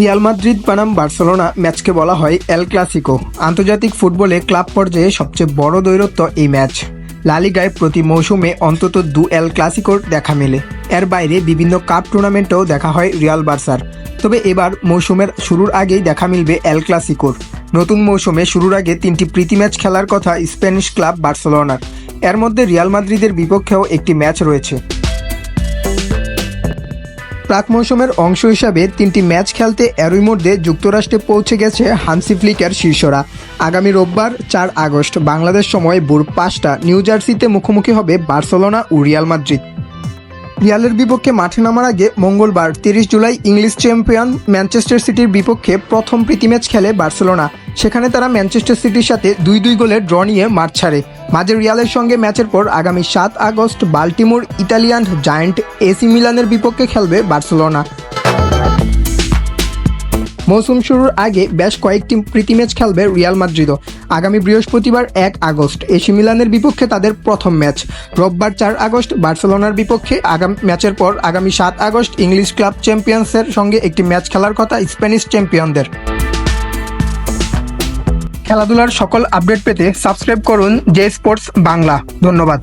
Real Madrid বানাম Barcelona ম্যাচকে বলা হয় এল ক্লাসিকো। আন্তর্জাতিক ফুটবলে ক্লাব পর্যায়ে সবচেয়ে বড় দৈরত্ব এই ম্যাচ। লালিগায় প্রতি মৌসুমে অন্তত দু এল ক্লাসিকোর দেখা মেলে। এর বাইরে বিভিন্ন কাপ টুর্নামেন্টেও দেখা হয় রিয়াল বার্সার। তবে এবার মৌসুমের শুরুর আগেই দেখা মিলবে এল ক্লাসিকোর। নতুন মৌসুমে শুরুর আগে তিনটি প্রীতি ম্যাচ খেলার কথা স্প্যানিশ ক্লাব বার্সেলোনার। এর মধ্যে রিয়াল মাদ্রিদের বিপক্ষেও একটি ম্যাচ রয়েছে। প্রাক মৌসুমের অংশ হিসাবে তিনটি ম্যাচ খেলতে এরই মধ্যে যুক্তরাষ্ট্রে পৌঁছে গেছে হানসি ফ্লিকের শীর্ষরা। আগামী রোববার চার আগস্ট বাংলাদেশ সময় ভোর পাঁচটা নিউ জার্সিতে মুখোমুখি হবে বার্সেলোনা ও রিয়াল মাদ্রিদ। রিয়ালের বিপক্ষে মাঠে নামার আগে মঙ্গলবার তিরিশ জুলাই ইংলিশ চ্যাম্পিয়ন ম্যানচেস্টার সিটির বিপক্ষে প্রথম প্রীতি ম্যাচ খেলে বার্সেলোনা। সেখানে তারা ম্যানচেস্টার সিটির সাথে দুই দুই গোলে ড্র নিয়ে মাঠ ছাড়ে। মাঝে রিয়ালের সঙ্গে ম্যাচের পর আগামী সাত August Baltimore Italian giant AC মিলানের বিপক্ষে খেলবে বার্সেলোনা। মৌসুম শুরুর আগে বেশ কয়েকটি প্রীতি ম্যাচ খেলবে রিয়াল মাদ্রিদও। আগামী বৃহস্পতিবার এক আগস্ট এসি মিলানের বিপক্ষে তাদের প্রথম ম্যাচ। রোববার চার আগস্ট, বার্সেলোনার বিপক্ষে আগামী, ম্যাচের পর আগামী সাত আগস্ট ইংলিশ ক্লাব চ্যাম্পিয়ন্সের সঙ্গে একটি ম্যাচ খেলার কথা স্প্যানিশ চ্যাম্পিয়নদের। খেলাধুলার সকল আপডেট পেতে সাবস্ক্রাইব করুন জে স্পোর্টস বাংলা। ধন্যবাদ।